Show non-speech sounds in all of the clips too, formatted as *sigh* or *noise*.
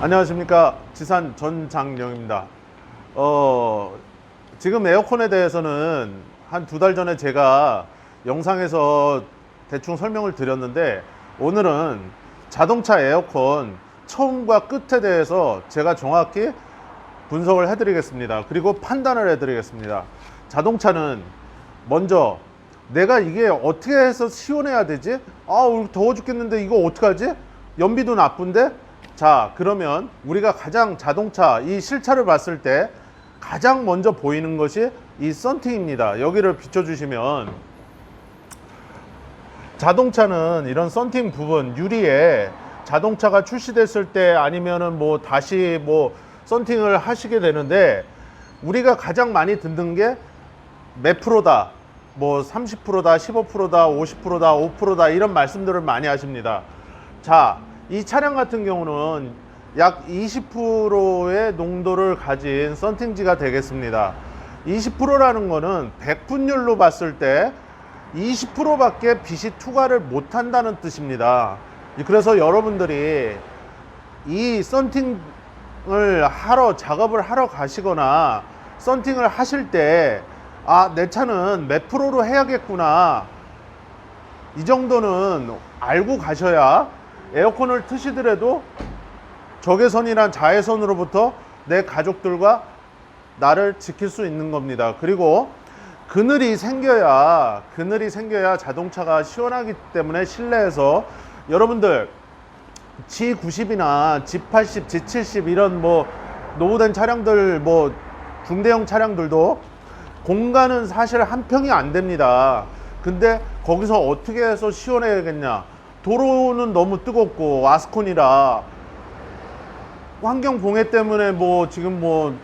안녕하십니까 지산 전장영입니다. 어, 지금 에어컨에 대해서는 한 두 달 전에 제가 영상에서 대충 설명을 드렸는데 오늘은 자동차 에어컨 처음과 끝에 대해서 제가 정확히 분석을 해드리겠습니다. 그리고 판단을 해드리겠습니다. 자동차는 먼저 내가 이게 어떻게 해서 시원해야 되지? 아, 더워 죽겠는데 이거 어떡하지? 연비도 나쁜데? 자, 그러면 우리가 가장 자동차, 이 실차를 봤을 때 가장 먼저 보이는 것이 이 썬팅입니다. 여기를 비춰주시면 자동차는 이런 썬팅 부분 유리에 자동차가 출시됐을 때 아니면은 뭐 다시 뭐 썬팅을 하시게 되는데 우리가 가장 많이 듣는 게 몇 프로다 뭐 30%다 15%다 50%다 5%다 이런 말씀들을 많이 하십니다 자 이 차량 같은 경우는 약 20%의 농도를 가진 썬팅지가 되겠습니다 20%라는 거는 백분율로 봤을 때 20%밖에 빛이 투과를 못한다는 뜻입니다. 그래서 여러분들이 이 썬팅을 하러 작업을 하러 가시거나 썬팅을 하실 때 아, 내 차는 몇 프로로 해야겠구나. 이 정도는 알고 가셔야 에어컨을 트시더라도 적외선이나 자외선으로부터 내 가족들과 나를 지킬 수 있는 겁니다. 그리고 그늘이 생겨야 그늘이 생겨야 자동차가 시원하기 때문에 실내에서 여러분들 G90이나 G80, G70 이런 뭐 노후된 차량들 뭐 중대형 차량들도 공간은 사실 한 평이 안 됩니다. 근데 거기서 어떻게 해서 시원해야겠냐? 도로는 너무 뜨겁고 아스콘이라 환경 봉해 때문에 뭐 지금 뭐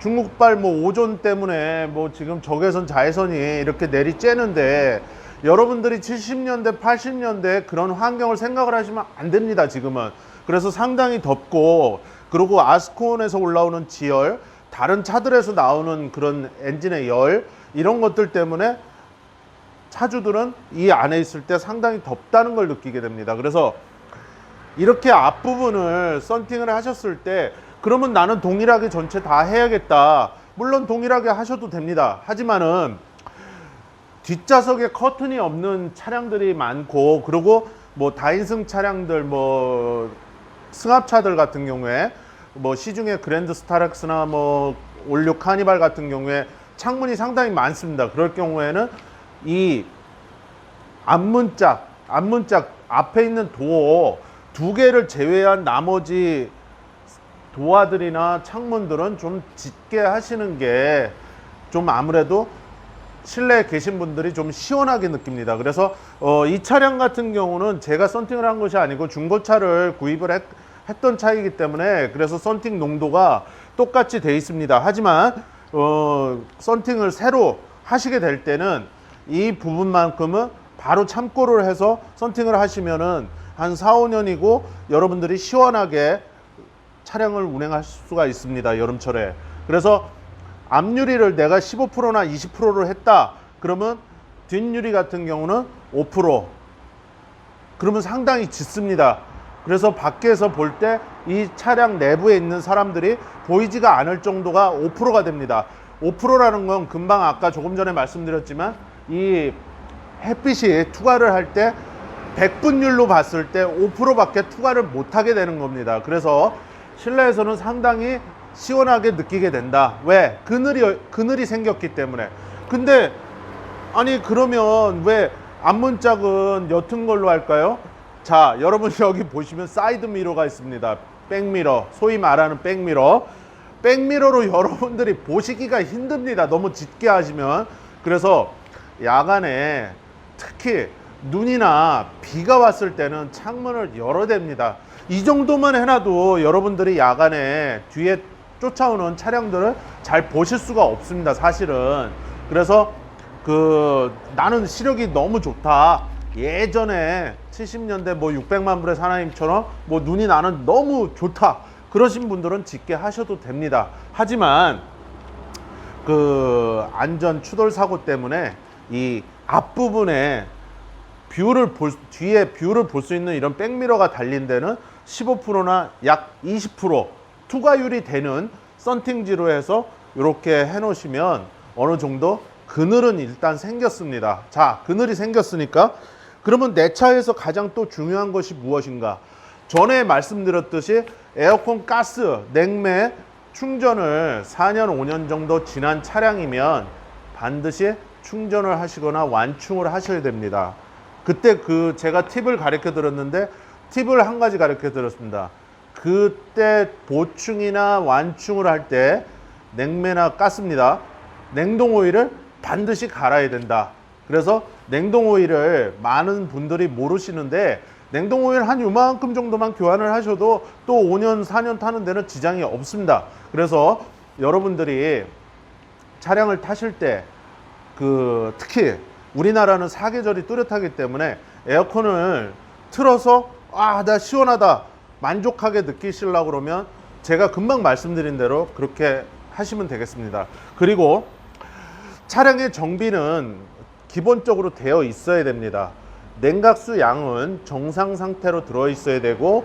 중국발 뭐 오존 때문에 뭐 지금 적외선 자외선이 이렇게 내리쬐는데 여러분들이 70년대 80년대 그런 환경을 생각을 하시면 안 됩니다 지금은. 그래서 상당히 덥고 그리고 아스콘에서 올라오는 지열 다른 차들에서 나오는 그런 엔진의 열 이런 것들 때문에 차주들은 이 안에 있을 때 상당히 덥다는 걸 느끼게 됩니다 그래서 이렇게 앞부분을 썬팅을 하셨을 때 그러면 나는 동일하게 전체 다 해야겠다. 물론 동일하게 하셔도 됩니다. 하지만은 뒷좌석에 커튼이 없는 차량들이 많고 그리고 뭐 다인승 차량들 뭐 승합차들 같은 경우에 뭐 시중에 그랜드 스타렉스나 뭐 올류 카니발 같은 경우에 창문이 상당히 많습니다. 그럴 경우에는 이 앞문짝, 앞문짝 앞에 있는 도어 두 개를 제외한 나머지 도화들이나 창문들은 좀 짙게 하시는 게 좀 아무래도 실내에 계신 분들이 좀 시원하게 느낍니다. 그래서 어, 이 차량 같은 경우는 제가 썬팅을 한 것이 아니고 중고차를 구입을 했, 했던 차이기 때문에 그래서 썬팅 농도가 똑같이 돼 있습니다. 하지만 어, 썬팅을 새로 하시게 될 때는 이 부분만큼은 바로 참고를 해서 썬팅을 하시면은 한 4, 5년이고 여러분들이 시원하게 차량을 운행할 수가 있습니다. 여름철에. 그래서 앞유리를 내가 15%나 20%로 했다. 그러면 뒷유리 같은 경우는 5%. 그러면 상당히 짙습니다. 그래서 밖에서 볼 때 이 차량 내부에 있는 사람들이 보이지가 않을 정도가 5%가 됩니다. 5%라는 건 금방 아까 조금 전에 말씀드렸지만 이 햇빛이 투과를 할 때 100분율로 봤을 때 5%밖에 투과를 못하게 되는 겁니다. 그래서 실내에서는 상당히 시원하게 느끼게 된다. 왜? 그늘이 그늘이 생겼기 때문에. 근데 아니 그러면 왜 앞문짝은 옅은 걸로 할까요? 자, 여러분 여기 보시면 사이드 미러가 있습니다. 백미러, 소위 말하는 백미러. 백미러로 여러분들이 보시기가 힘듭니다. 너무 짙게 하시면. 그래서 야간에 특히 눈이나 비가 왔을 때는 창문을 열어야 됩니다. 이 정도만 해놔도 여러분들이 야간에 뒤에 쫓아오는 차량들을 잘 보실 수가 없습니다. 사실은. 그래서 그 나는 시력이 너무 좋다. 예전에 70년대 뭐 600만 불의 사나임처럼 뭐 눈이 나는 너무 좋다. 그러신 분들은 짙게 하셔도 됩니다. 하지만 그 안전 추돌 사고 때문에 이 앞부분에 뷰를 볼 뒤에 뷰를 볼 수 있는 이런 백미러가 달린 데는 15%나 약 20% 투과율이 되는 썬팅지로 해서 이렇게 해 놓으시면 어느 정도 그늘은 일단 생겼습니다. 자, 그늘이 생겼으니까 그러면 내 차에서 가장 또 중요한 것이 무엇인가? 전에 말씀드렸듯이 에어컨 가스, 냉매 충전을 4년, 5년 정도 지난 차량이면 반드시 충전을 하시거나 완충을 하셔야 됩니다. 그때 그 제가 팁을 가르쳐 드렸는데 팁을 한 가지 가르쳐 드렸습니다. 그때 보충이나 완충을 할 때 냉매나 가스입니다. 냉동 오일을 반드시 갈아야 된다. 그래서 냉동 오일을 많은 분들이 모르시는데 냉동 오일 한 요만큼 정도만 교환을 하셔도 또 5년, 4년 타는 데는 지장이 없습니다. 그래서 여러분들이 차량을 타실 때 그 특히 우리나라는 사계절이 뚜렷하기 때문에 에어컨을 틀어서 아 나 시원하다 만족하게 느끼시려고 그러면 제가 금방 말씀드린 대로 그렇게 하시면 되겠습니다. 그리고 차량의 정비는 기본적으로 되어 있어야 됩니다. 냉각수 양은 정상 상태로 들어 있어야 되고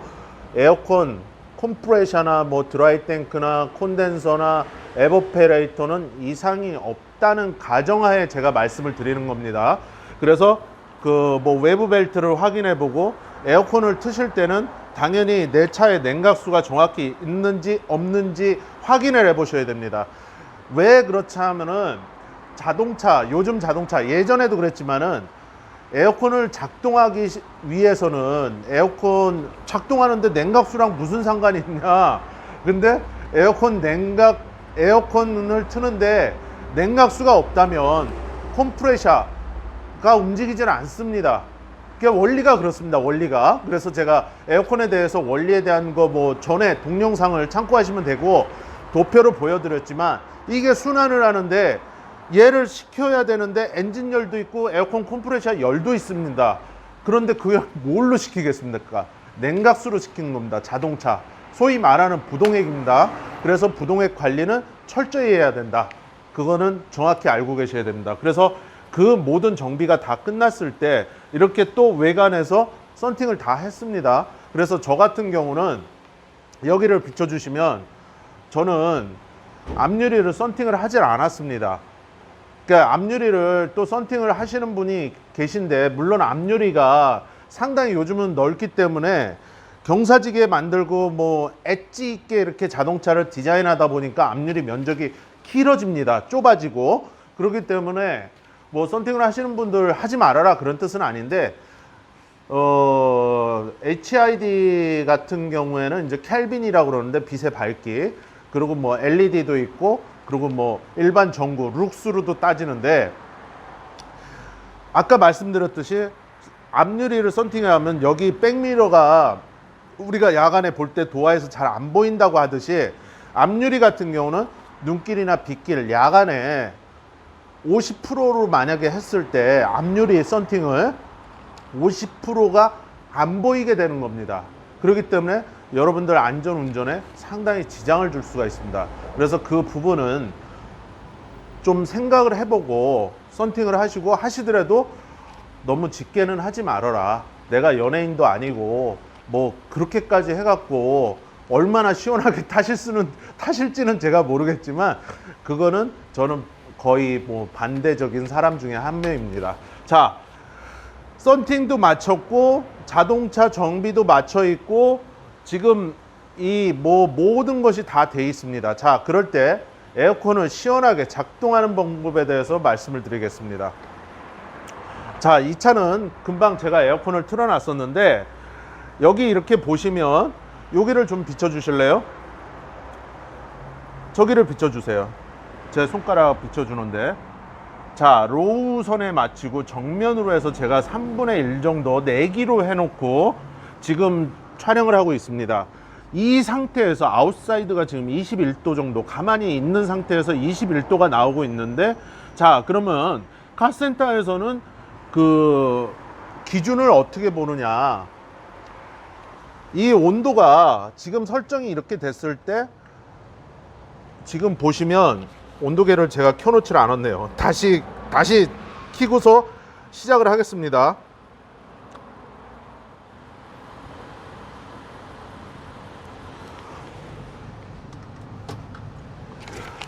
에어컨 컴프레셔나 뭐 드라이 탱크나 콘덴서나 에버페레이터는 이상이 없 다는 가정하에 제가 말씀을 드리는 겁니다. 그래서 그 뭐 외부 벨트를 확인해 보고 에어컨을 트실 때는 당연히 내 차에 냉각수가 정확히 있는지 없는지 확인을 해 보셔야 됩니다. 왜 그렇지 하면은 자동차 요즘 자동차 예전에도 그랬지만은 에어컨을 작동하기 시- 위해서는 에어컨 작동하는데 냉각수랑 무슨 상관이 있냐 근데 에어컨 냉각 에어컨을 트는데 냉각수가 없다면 컴프레셔가 움직이질 않습니다 그게 원리가 그렇습니다 원리가 그래서 제가 에어컨에 대해서 원리에 대한 거 뭐 전에 동영상을 참고하시면 되고 도표로 보여드렸지만 이게 순환을 하는데 얘를 식혀야 되는데 엔진 열도 있고 에어컨 컴프레셔 열도 있습니다. 그런데 그열 뭘로 식히겠습니까? 냉각수로 식히는 겁니다. 자동차. 소위 말하는 부동액입니다. 그래서 부동액 관리는 철저히 해야 된다. 그거는 정확히 알고 계셔야 됩니다. 그래서 그 모든 정비가 다 끝났을 때 이렇게 또 외관에서 썬팅을 다 했습니다. 그래서 저 같은 경우는 여기를 비춰주시면 저는 앞유리를 썬팅을 하질 않았습니다. 그러니까 앞유리를 또 썬팅을 하시는 분이 계신데 물론 앞유리가 상당히 요즘은 넓기 때문에 경사지게 만들고 뭐 엣지 있게 이렇게 자동차를 디자인하다 보니까 앞유리 면적이 길어집니다. 좁아지고 그렇기 때문에 뭐 썬팅을 하시는 분들 하지 말아라 그런 뜻은 아닌데 어, HID 같은 경우에는 이제 켈빈이라고 그러는데 빛의 밝기 그리고 뭐 LED도 있고 그리고 뭐 일반 전구 룩스로도 따지는데 아까 말씀드렸듯이 앞유리를 썬팅하면 여기 백미러가 우리가 야간에 볼 때 도화에서 잘 안 보인다고 하듯이 앞유리 같은 경우는 눈길이나 빗길 야간에 50%로 만약에 했을 때 앞유리 썬팅을 50%가 안 보이게 되는 겁니다. 그렇기 때문에 여러분들 안전 운전에 상당히 지장을 줄 수가 있습니다. 그래서 그 부분은 좀 생각을 해보고 썬팅을 하시고 하시더라도 너무 짙게는 하지 말아라. 내가 연예인도 아니고 뭐 그렇게까지 해갖고 얼마나 시원하게 *laughs* 타실 수는 타실지는 제가 모르겠지만 그거는 저는 거의 뭐 반대적인 사람 중에 한 명입니다. 자, 썬팅도 마쳤고 자동차 정비도 마쳐 있고 지금 이 뭐 모든 것이 다 돼 있습니다. 자, 그럴 때 에어컨을 시원하게 작동하는 방법에 대해서 말씀을 드리겠습니다. 자, 이 차는 금방 제가 에어컨을 틀어 놨었는데 여기 이렇게 보시면 여기를 좀 비춰 주실래요? 저기를 비춰 주세요. 제 손가락 비춰 주는데 자, 로우 선에 맞추고 정면으로 해서 제가 3분의 1 정도 내기로 해놓고 지금 촬영을 하고 있습니다. 이 상태에서 아웃사이드가 지금 21도 정도 가만히 있는 상태에서 21도가 나오고 있는데 자, 그러면 카센터에서는 그 기준을 어떻게 보느냐. 이 온도가 지금 설정이 이렇게 됐을 때 지금 보시면 온도계를 제가 켜놓질 않았네요. 다시 다시 키고서 시작을 하겠습니다.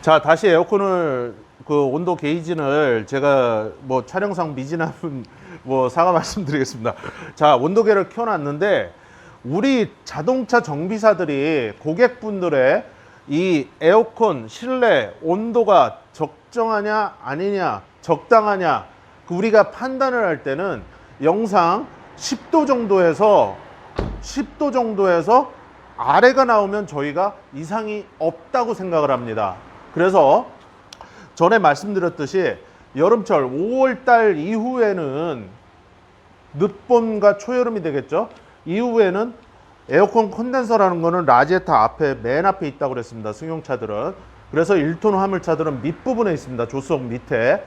자 다시 에어컨을 그 온도 게이지를 제가 뭐 촬영상 미진한 *laughs* 뭐 사과 말씀드리겠습니다. 자 온도계를 켜놨는데 우리 자동차 정비사들이 고객분들의 이 에어컨 실내 온도가 적정하냐 아니냐 적당하냐 그 우리가 판단을 할 때는 영상 10도 정도에서 10도 정도에서 아래가 나오면 저희가 이상이 없다고 생각을 합니다. 그래서 전에 말씀드렸듯이 여름철 5월 달 이후에는 늦봄과 초여름이 되겠죠. 이후에는 에어컨 콘덴서라는 거는 라지에타 앞에 맨 앞에 있다고 그랬습니다. 승용차들은. 그래서 1톤 화물차들은 밑부분에 있습니다. 조수석 밑에.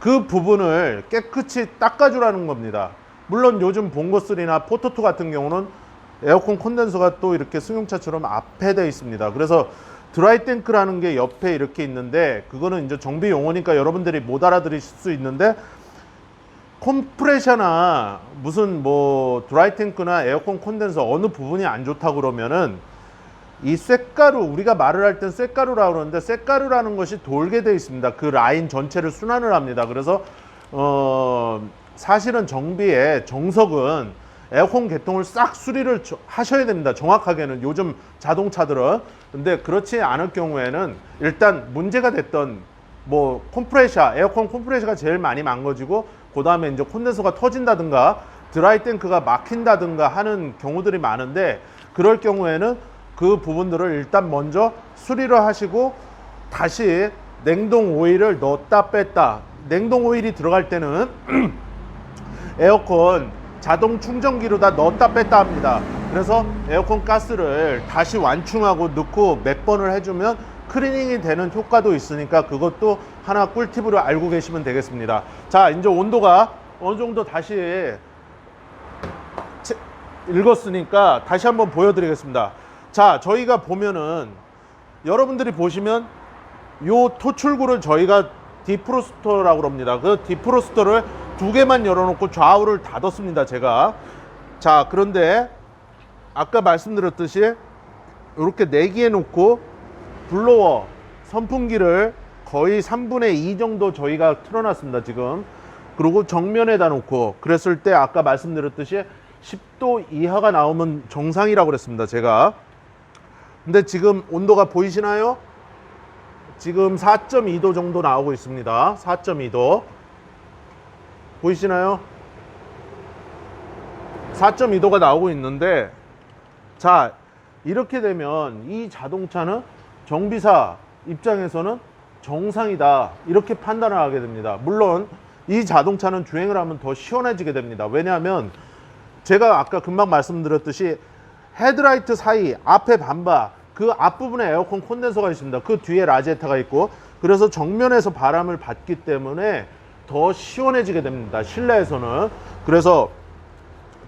그 부분을 깨끗이 닦아주라는 겁니다. 물론 요즘 봉고3나 포토2 같은 경우는 에어컨 콘덴서가 또 이렇게 승용차처럼 앞에 돼 있습니다. 그래서 드라이 탱크라는 게 옆에 이렇게 있는데 그거는 이제 정비 용어니까 여러분들이 못 알아들으실 수 있는데 컴프레셔나 무슨 뭐 드라이 탱크나 에어컨 콘덴서 어느 부분이 안 좋다 그러면은 이 쇳가루 우리가 말을 할 땐 쇳가루라고 그러는데 쇳가루라는 것이 돌게 돼 있습니다. 그 라인 전체를 순환을 합니다. 그래서 어 사실은 정비의 정석은 에어컨 개통을 싹 수리를 저- 하셔야 됩니다. 정확하게는 요즘 자동차들은 근데 그렇지 않을 경우에는 일단 문제가 됐던 뭐 컴프레셔, 에어컨 컴프레셔가 제일 많이 망가지고 그 다음에 이제 콘덴서가 터진다든가 드라이 탱크가 막힌다든가 하는 경우들이 많은데 그럴 경우에는 그 부분들을 일단 먼저 수리를 하시고 다시 냉동 오일을 넣었다 뺐다. 냉동 오일이 들어갈 때는 *clears throat* 에어컨 자동 충전기로 다 넣었다 뺐다 합니다. 그래서 에어컨 가스를 다시 완충하고 넣고 몇 번을 해주면 클리닝이 되는 효과도 있으니까 그것도 하나 꿀팁으로 알고 계시면 되겠습니다. 자, 이제 온도가 어느 정도 다시 체- 읽었으니까 다시 한번 보여드리겠습니다. 자, 저희가 보면은 여러분들이 보시면 요 토출구를 저희가 디프로스터라고 합니다. 그 디프로스터를 두 개만 열어놓고 좌우를 닫았습니다. 제가. 자, 그런데 아까 말씀드렸듯이 이렇게 내기해 놓고 블로워 선풍기를 거의 3분의 2 정도 저희가 틀어놨습니다. 지금. 그리고 정면에다 놓고 그랬을 때 아까 말씀드렸듯이 10도 이하가 나오면 정상이라고 그랬습니다. 제가. 근데 지금 온도가 보이시나요? 지금 4.2도 정도 나오고 있습니다. 4.2도. 보이시나요? 4.2도가 나오고 있는데 자, 이렇게 되면 이 자동차는 정비사 입장에서는 정상이다. 이렇게 판단을 하게 됩니다. 물론 이 자동차는 주행을 하면 더 시원해지게 됩니다. 왜냐하면 제가 아까 금방 말씀드렸듯이 헤드라이트 사이 앞에 반바 그 앞부분에 에어컨 콘덴서가 있습니다. 그 뒤에 라지에타가 있고 그래서 정면에서 바람을 받기 때문에 더 시원해지게 됩니다. 실내에서는 그래서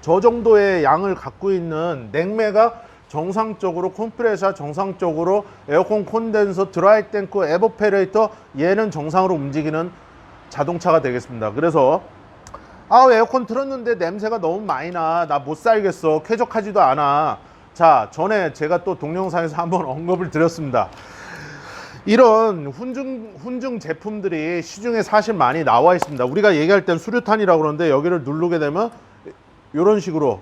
저 정도의 양을 갖고 있는 냉매가 정상적으로 컴프레셔 정상적으로 에어컨 콘덴서 드라이 탱크 에버페레이터 얘는 정상으로 움직이는 자동차가 되겠습니다. 그래서 아 에어컨 틀었는데 냄새가 너무 많이 나. 나 못 살겠어. 쾌적하지도 않아. 자, 전에 제가 또 동영상에서 *laughs* 한번 언급을 드렸습니다. 이런 훈증, 훈증 제품들이 시중에 사실 많이 나와 있습니다. 우리가 얘기할 땐 수류탄이라고 그러는데 여기를 누르게 되면 이런 식으로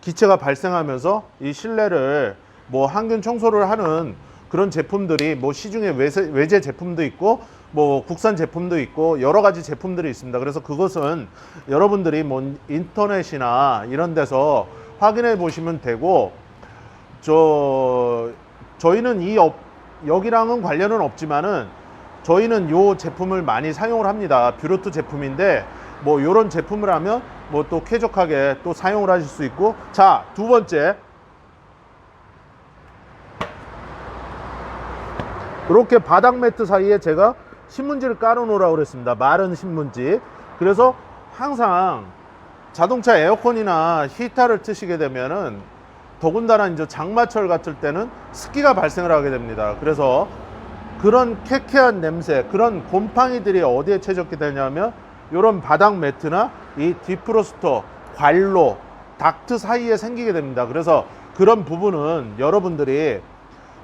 기체가 발생하면서 이 실내를 뭐 항균 청소를 하는 그런 제품들이 뭐 시중에 외세, 외제 제품도 있고 뭐 국산 제품도 있고 여러 가지 제품들이 있습니다. 그래서 그것은 여러분들이 뭐 인터넷이나 이런 데서 확인해 보시면 되고 저 저희는 이 업, 여기랑은 관련은 없지만은 저희는 요 제품을 많이 사용을 합니다. 뷰로트 제품인데 뭐 요런 제품을 하면 뭐 또 쾌적하게 또 사용을 하실 수 있고 자, 두 번째. 이렇게 바닥 매트 사이에 제가 신문지를 깔아 놓으라고 그랬습니다. 마른 신문지. 그래서 항상 자동차 에어컨이나 히터를 트시게 되면은 더군다나 이제 장마철 같을 때는 습기가 발생을 하게 됩니다. 그래서 그런 쾌쾌한 냄새, 그런 곰팡이들이 어디에 최적이 되냐면 이런 바닥 매트나 이 디프로스터, 관로, 닥트 사이에 생기게 됩니다. 그래서 그런 부분은 여러분들이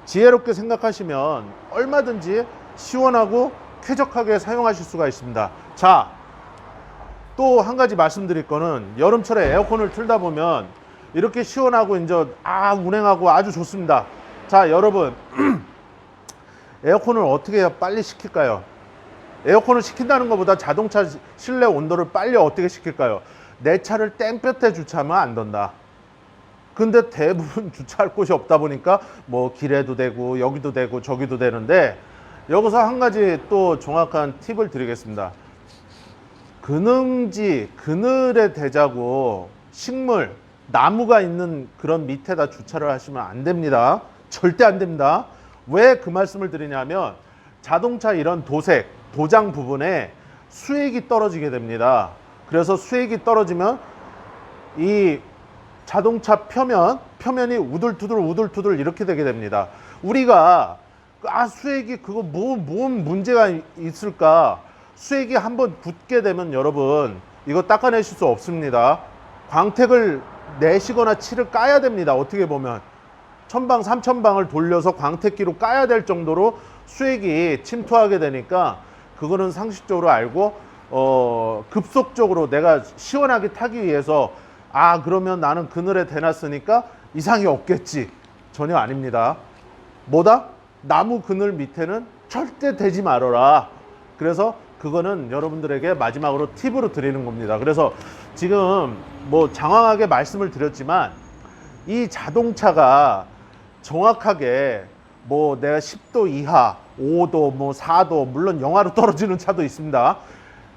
지혜롭게 생각하시면 얼마든지 시원하고 쾌적하게 사용하실 수가 있습니다. 자, 또 한 가지 말씀드릴 거는 여름철에 에어컨을 틀다 보면 이렇게 시원하고 이제 아 운행하고 아주 좋습니다. 자, 여러분 *clears throat* 에어컨을 어떻게 빨리 식힐까요? 에어컨을 식힌다는 것보다 자동차 시- 실내 온도를 빨리 어떻게 식힐까요? 내 차를 땡볕에 주차하면 안 된다. 근데 대부분 *laughs* 주차할 곳이 없다 보니까 뭐 길에도 되고 여기도 되고 저기도 되는데 여기서 한 가지 또 정확한 팁을 드리겠습니다. 그능지 그늘에 대자고 식물 나무가 있는 그런 밑에다 주차를 하시면 안 됩니다. 절대 안 됩니다. 왜 그 말씀을 드리냐면 자동차 이런 도색 도장 부분에 수액이 떨어지게 됩니다. 그래서 수액이 떨어지면 이 자동차 표면 표면이 우들투들 우들투들 이렇게 되게 됩니다. 우리가 아 수액이 그거 뭐 뭔 문제가 이- 있을까? 수액이 한번 붙게 되면 여러분 이거 닦아내실 수 없습니다. 광택을 내시거나 칠을 까야 됩니다. 어떻게 보면 천방 삼천방을 돌려서 광택기로 까야 될 정도로 수액이 침투하게 되니까 그거는 상식적으로 알고 어 급속적으로 내가 시원하게 타기 위해서 아 그러면 나는 그늘에 대놨으니까 이상이 없겠지 전혀 아닙니다. 뭐다? 나무 그늘 밑에는 절대 대지 말아라. 그래서 그거는 여러분들에게 마지막으로 팁으로 드리는 겁니다. 그래서 지금 뭐 장황하게 말씀을 드렸지만 이 자동차가 정확하게 뭐 내가 10도 이하, 5도, 뭐 4도, 물론 영하로 *laughs* 떨어지는 차도 있습니다.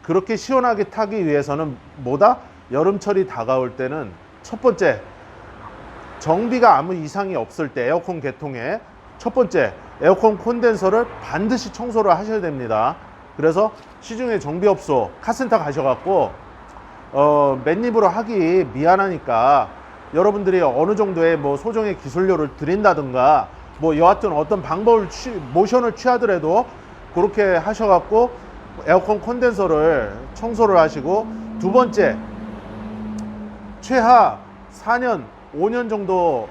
그렇게 시원하게 타기 위해서는 뭐다? 여름철이 다가올 때는 첫 번째 정비가 아무 이상이 없을 때 에어컨 개통에 첫 번째 에어컨 콘덴서를 반드시 청소를 하셔야 됩니다. 그래서 시중에 정비업소 카센터 가셔갖고 어, 맨입으로 하기 미안하니까 여러분들이 어느 정도의 뭐 소정의 기술료를 드린다든가 뭐 여하튼 어떤 방법을 취, 모션을 취하더라도 그렇게 하셔갖고 에어컨 콘덴서를 청소를 하시고 두 번째 최하 4년, 5년 정도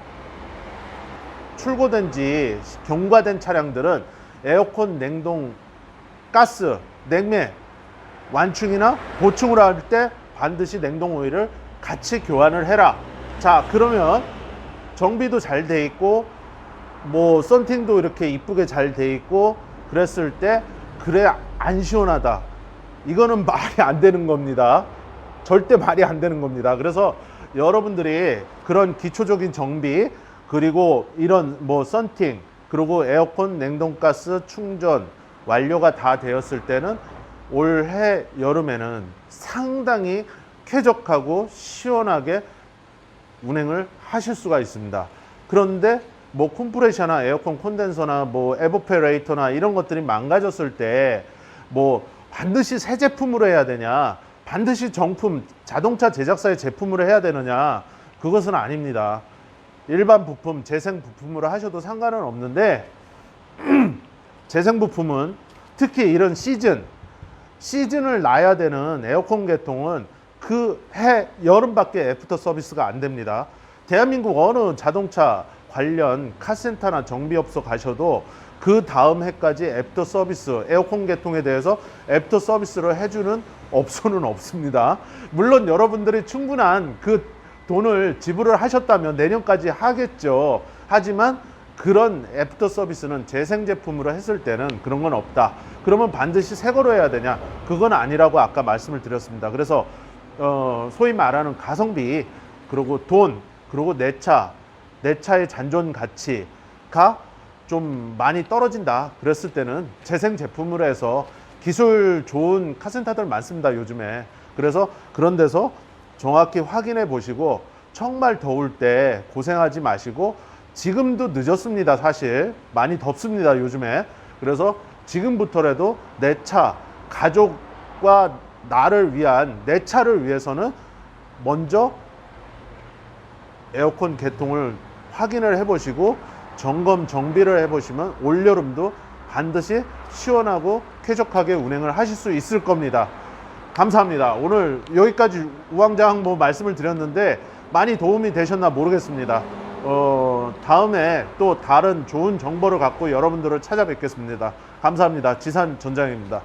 출고된 지 경과된 차량들은 에어컨, 냉동, 가스, 냉매 완충이나 보충을 할 때 반드시 냉동 오일을 같이 교환을 해라. 자, 그러면 정비도 잘 돼 있고 뭐 썬팅도 이렇게 이쁘게 잘 돼 있고 그랬을 때 그래 안 시원하다. 이거는 *laughs* 말이 안 되는 겁니다. 절대 말이 안 되는 겁니다. 그래서 여러분들이 그런 기초적인 정비 그리고 이런 뭐 썬팅 그리고 에어컨 냉동가스 충전 완료가 다 되었을 때는 올해 여름에는 상당히 쾌적하고 시원하게 운행을 하실 수가 있습니다. 그런데 뭐 컴프레셔나 에어컨 콘덴서나 뭐 에버페레이터나 이런 것들이 망가졌을 때 뭐 반드시 새 제품으로 해야 되냐 반드시 정품 자동차 제작사의 제품으로 해야 되느냐 그것은 아닙니다. 일반 부품 재생 부품으로 하셔도 상관은 없는데 *clears throat* 재생 부품은 특히 이런 시즌 시즌을 놔야 되는 에어컨 계통은 그 해 여름밖에 애프터 서비스가 안 됩니다. 대한민국 어느 자동차 관련 카센터나 정비업소 가셔도 그 다음 해까지 애프터 서비스 에어컨 계통에 대해서 애프터 서비스를 해주는 업소는 없습니다. 물론 여러분들이 충분한 그 돈을 지불을 하셨다면 내년까지 하겠죠. 하지만 그런 애프터 서비스는 재생 제품으로 했을 때는 그런 건 없다. 그러면 반드시 새 거로 해야 되냐? 그건 아니라고 아까 말씀을 드렸습니다. 그래서 어, 소위 말하는 가성비 그리고 돈 그리고 내 차, 내 차의 잔존 가치가 좀 많이 떨어진다. 그랬을 때는 재생 제품으로 해서 기술 좋은 카센터들 많습니다. 요즘에. 그래서 그런 데서 정확히 확인해 보시고 정말 더울 때 고생하지 마시고 지금도 늦었습니다. 사실 많이 덥습니다. 요즘에. 그래서 지금부터라도 내 차, 가족과 나를 위한 내 차를 위해서는 먼저 에어컨 개통을 확인을 해보시고 점검 정비를 해보시면 올여름도 반드시 시원하고 쾌적하게 운행을 하실 수 있을 겁니다. 감사합니다. 오늘 여기까지 우왕좌왕 뭐 말씀을 드렸는데 많이 도움이 되셨나 모르겠습니다. 어, 어, 다음에 또 다른 좋은 정보를 갖고 여러분들을 찾아뵙겠습니다. 감사합니다. 지산 전장입니다.